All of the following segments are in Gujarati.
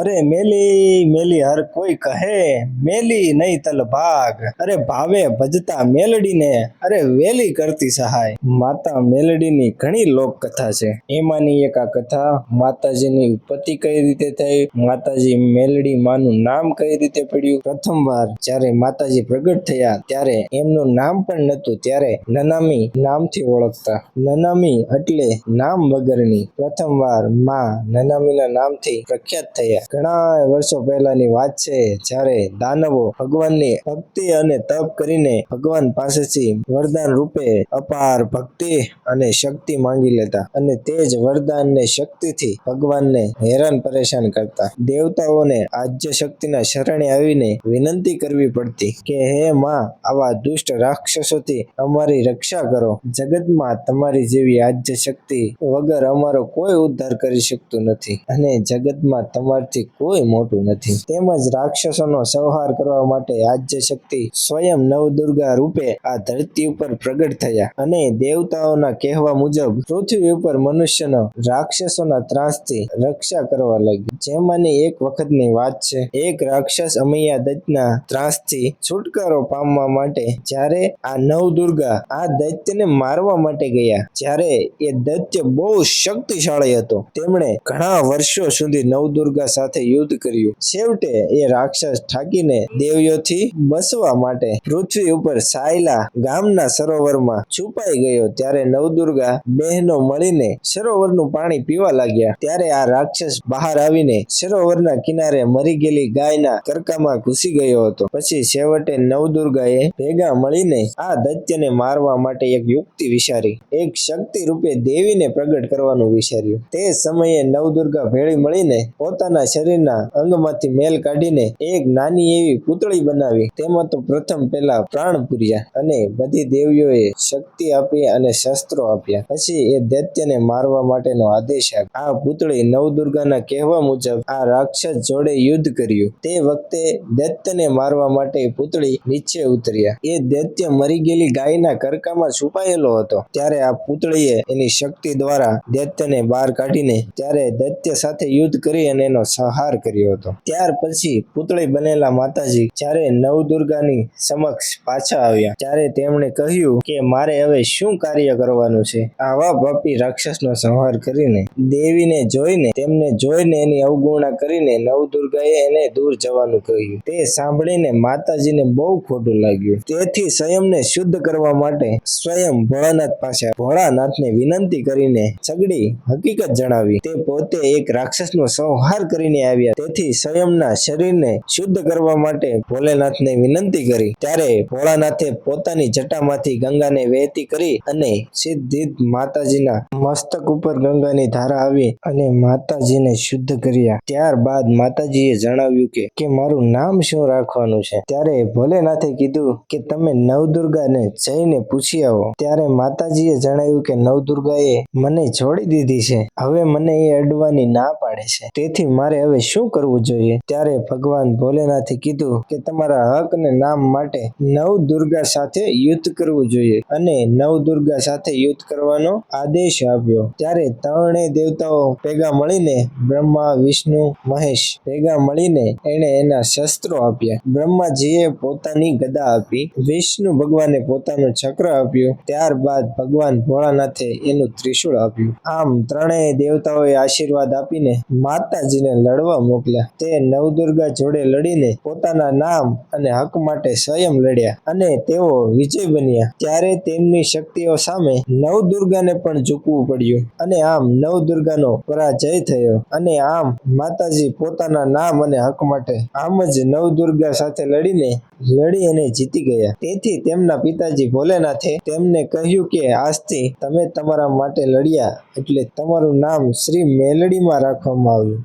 અરે મેલી મેલી હર કોઈ કહે, મેલી નહીં તલ ભાગ. અરે ભાવે ભજતા મેલડીને, અરે વેલી કરતી સહાય. માતા મેલડીની ઘણી લોક કથા છે. એમાંની એક આ કથા માતાજીની ઉત્પત્તિ કઈ રીતે થઈ? માતાજી મેલડી માનું નામ કઈ રીતે પડ્યું? પ્રથમવાર જ્યારે માતાજી પ્રગટ થયા, ત્યારે એમનું નામ પણ નહોતું. ત્યારે નનામી નામથી ઓળખતા. નનામી એટલે નામ વગરની. પ્રથમવારમાં નનામીના નામથી પ્રખ્યાત થયા. ઘણા વર્ષો પહેલાની વાત છે, જ્યારે દાનવો ભગવાનની ભક્તિ અને તપ કરીને ભગવાન પાસેથી વરદાન રૂપે અપાર ભક્તિ અને શક્તિ માંગી લેતા અને તે જ વરદાન ને શક્તિથી ભગવાનને હેરાન પરેશાન કરતા. દેવતાઓને આજ્ય શક્તિના શરણે આવીને વિનંતી કરવી પડતી કે, હે માં, આવા દુષ્ટ રાક્ષસોથી અમારી રક્ષા કરો. જગતમાં તમારી જેવી આજ્ય શક્તિ વગર અમારો કોઈ ઉદ્ધાર કરી શકતું નથી અને જગતમાં તમારથી કોઈ મોટું નથી. તેમજ રાક્ષસોનો સંહાર કરવા માટે આજ્ય શક્તિ સ્વયં નવદુર્ગા રૂપે આ ધરતી ઉપર પ્રગટ થયા અને દેવતાઓના કહેવા મુજબ પૃથ્વી ઉપર મનુષ્યનો રાક્ષસોના ત્રાસથી રક્ષા કરવા લાગ્યો. જેમાંની એક વખતની વાત છે, એક રાક્ષસ અમૈયા દત્તના ત્રાસથી છુટકારો પામવા માટે જ્યારે આ નવદુર્ગા આ દૈત્યને મારવા માટે ગયા, જ્યારે એ દૈત્ય બહુ શક્તિશાળી હતો. તેમણે ઘણા વર્ષો સુધી નવદુર્ગા સાથે યુદ્ધ કર્યું. છેવટે એ રાક્ષસ ઠાકીને દેવીઓથી બસવા માટે પૃથ્વી ઉપર સાયલા ગામના સરોવરમાં છુપાઈ ગયો. ત્યારે નવદુર્ગા બહેનો મળીને સરોવરનું પાણી પીવા લાગ્યા. ત્યારે આ રાક્ષસ બહાર આવીને સરોવરના કિનારે મરી ગયેલી ગાયના કરકામાં ઘૂસી ગયો હતો. પછી છેવટે નવદુર્ગાએ ભેગા મળીને આ દત્યને મારવા માટે એક યુક્તિ વિચારી. એક શક્તિ રૂપે દેવીને પ્રગટ કરવાનું વિચાર્યું. તે સમયે નવદુર્ગા ભેળી મળીને પોતાના શરીરના અંગમાંથી મેલ કાઢીને એક નાની એવી પૂતળી બનાવી. તેમાં તો પ્રથમ પહેલા પ્રાણ પૂર્યા અને બધી દેવીઓએ શક્તિ આપી અને શસ્ત્રો આપ્યા. પછી એ દૈત્યને મારવા માટેનો આદેશ આપ્યો. આ પૂતળી નવદુર્ગાના કહેવા મુજબ આ રાક્ષસ જોડે યુદ્ધ કર્યું. તે વખતે દૈત્યને મારવા માટે પૂતળી નીચે ઉતર્યા. એ દૈત્ય મરી ગયેલી ગાયના કરકામાં છુપાયેલો હતો. ત્યારે આ પૂતળીએ એની શક્તિ દ્વારા દૈત્યને બહાર કાઢીને ત્યારે દૈત્ય સાથે યુદ્ધ કરી અને એનો સંહાર કર્યો હતો. ત્યાર પછી પુતળી બનેલા માતાજી જ્યારે નવદુર્ગાની સમક્ષ પાછા આવ્યા, ત્યારે તેમણે કહ્યું કે મારે હવે શું કાર્ય કરવાનું છે? આવા પાપી રાક્ષસનો સંહાર કરીને, દેવીને જોઈને, તેમને જોઈને એની અવગુણા કરીને નવદુર્ગાએ એને દૂર જવાનું કહ્યું. તે સાંભળીને માતાજીને બહુ ખોટું લાગ્યું. તેથી સ્વયંને શુદ્ધ કરવા માટે સ્વયં ભોળાનાથ પાસે ભોળાનાથને વિનંતી કરીને સગડી હકીકત જણાવી. તે પોતે એક રાક્ષસનો સંહાર કરીને આવ્યા. તેથી સ્વયંના શરીરને શુદ્ધ કરવા માટે ભોલેનાથને વિનંતી કરી. ત્યારે ભોળાનાથે પોતાની જટામાંથી ગંગાને વહેતી કરી અને સીધી માતાજીના મસ્તક ઉપર ગંગાની ધારા આવી અને માતાજીને શુદ્ધ કર્યા. ત્યારબાદ માતાજીએ જણાવ્યું કે કે મારું નામ શું રાખવાનું છે? ત્યારે ભોલેનાથે કીધું કે, તમે નવદુર્ગાને જઈને પૂછી આવો. ત્યારે માતાજીએ જણાવ્યું કે, નવદુર્ગાએ મને છોડી દીધી છે. હવે મને એ અડવાની ના પાડે છે. તેથી મારે હવે શું કરવું જોઈએ? ત્યારે ભગવાન ભોલેનાથે કીધું કે તમારા હક અને નામ માટે નવદુર્ગા સાથે યુદ્ધ કરવું જોઈએ અને નવદુર્ગા સાથે યુદ્ધ કરવાનો આદેશ આપ્યો. ત્યારે ત્રણેય દેવતાઓ ભેગા મળીને બ્રહ્મા, વિષ્ણુ, મહેશ ભેગા મળીને એણે એના શસ્ત્રો આપ્યા. બ્રહ્માજીએ પોતાની ગદા આપી, વિષ્ણુ ભગવાને પોતાનું ચક્ર આપ્યું, ત્યારબાદ ભગવાન ભોળાનાથે એનું ત્રિશૂળ આપ્યું. આમ ત્રણેય દેવતાઓએ આશીર્વાદ આપીને માતાજીને લડવા મોકલ્યા. તે નવદુર્ગા જોડે લડીને પોતાના નામ અને હક માટે સ્વયં લડ્યા અને તેઓ વિજય બન્યા. ત્યારે તેમની શક્તિઓ સામે નવદુર્ગાને પણ ઝૂકવું પડ્યું અને આમ નવદુર્ગાનો પરાજય થયો અને આમ માતાજી પોતાના નામ અને હક માટે આમ જ નવદુર્ગા સાથે લડીને, લડી અને જીતી ગયા. તેથી તેમના પિતાજી ભોલેનાથે તેમને કહ્યું કે, આજથી તમે તમારા માટે લડ્યા એટલે તમારું નામ શ્રી મેલડીમાં રાખવામાં આવ્યું.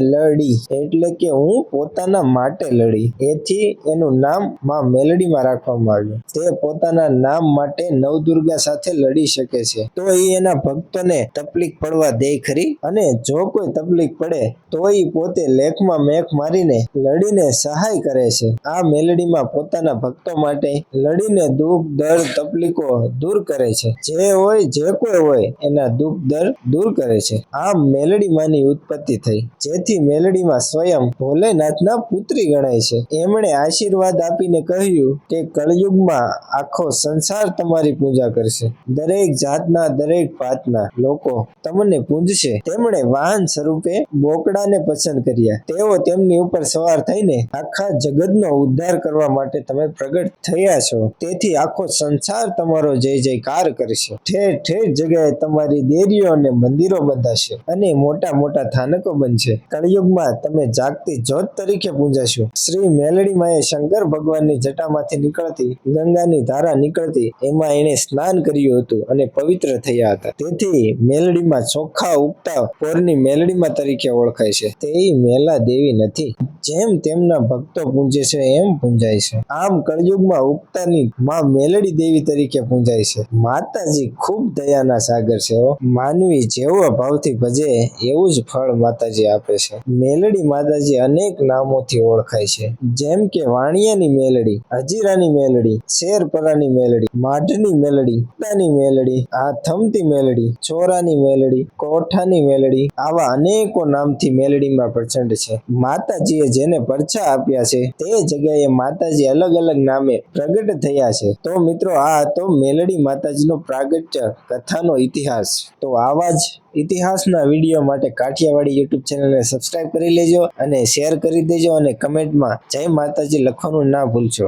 મેલડી એટલે કે હું પોતાના માટે લડી. એથી એનું નામમાં મેલડીમાં રાખવામાં આવ્યું. તે પોતાના નામ માટે નવદુર્ગા સાથે લડી શકે છે. તો એ એના ભક્તોને તકલીફ પડવા દે ખરી? અને જો કોઈ તકલીફ પડે, તો એ પોતે લેખમાં મેખ મારીને લડીને સહાય કરે છે. આ મેલડીમાં પોતાના ભક્તો માટે લડીને દુઃખ દર્દ તકલીફો દૂર કરે છે. જે હોય, જે કોઈ હોય, એના દુઃખ દર્દ દૂર કરે છે. આમ મેલડીમાંની ઉત્પત્તિ થઈ. જેથી તેથી મેલડીમાં સ્વયં ભોલેનાથના પુત્રી ગણાય છે. એમણે આશીર્વાદ આપીને કહ્યું કે કળયુગમાં આખો સંસાર તમારી પૂજા કરશે. દરેક જાતના, દરેક ભાતના લોકો તમને પૂજશે. તેમણે વાહન સ્વરૂપે બોકડાને પસંદ કર્યા. તેઓ તેમની ઉપર સવાર થઈને આખા જગતનો ઉદ્ધાર કરવા માટે તમે પ્રગટ થયા છો. તેથી આખો સંસાર તમારો જય જયકાર કરશે. ઠેર ઠેર જગ્યાએ તમારી દેરીઓ અને મંદિરો બંધાશે અને મોટા મોટા થાનકો બનશે. કળિયુગમાં તમે જાગતી જ્યોત તરીકે પૂજાશો. શ્રી મેલડી માએ શંકર ભગવાનની જટામાંથી નીકળતી, ગંગાની ધારા નીકળતી, એમાં એણે સ્નાન કર્યું હતું અને પવિત્ર થયા હતા. તેથી મેલડીમાં ચોખ્ખા ઉગતા પોરની મેલડીમાં તરીકે ઓળખાય છે. તે મેલા દેવી નથી. જેમ તેમના ભક્તો પૂજે છે, એમ પૂંજાય છે. આમ કળયુગમાં ઉગતાની માં મેલડી દેવી તરીકે પૂંજાય છે. માતાજી ખૂબ દયાના સાગર છે માનવી જેવો ભાવથી ભજે, એવું જ ફળ માતાજી આપે છે. મેલડી માતાજી અનેક નામોથી ઓળખાય છે. જેમ કે વાણિયાની મેલડી હજીરાની મેલડી, શેરપરાની મેલડી, માઢની મેલડી ની મેલડી આ થમતી મેલડી, ચોરાની મેલડી, કોઠાની મેલડી, આવા અનેકો નામથી મેલડીમાં પ્રચંડ છે. માતાજીએ જેને પરછા આપ્યા છે, તે જગ્યાએ માતાજી અલગ અલગ નામે પ્રગટ થયા છે. તો મિત્રો, આ હતો મેલડી માતાજીનો પ્રાગટ્ય કથાનો ઇતિહાસ. તો આવા જ ઇતિહાસના વીડિયો માટે કાઠિયાવાડી યુટ્યુબ ચેનલને સબસ્ક્રાઇબ કરી લેજો અને શેર કરી દેજો અને કમેન્ટમાં જય માતાજી લખવાનું ના ભૂલશો.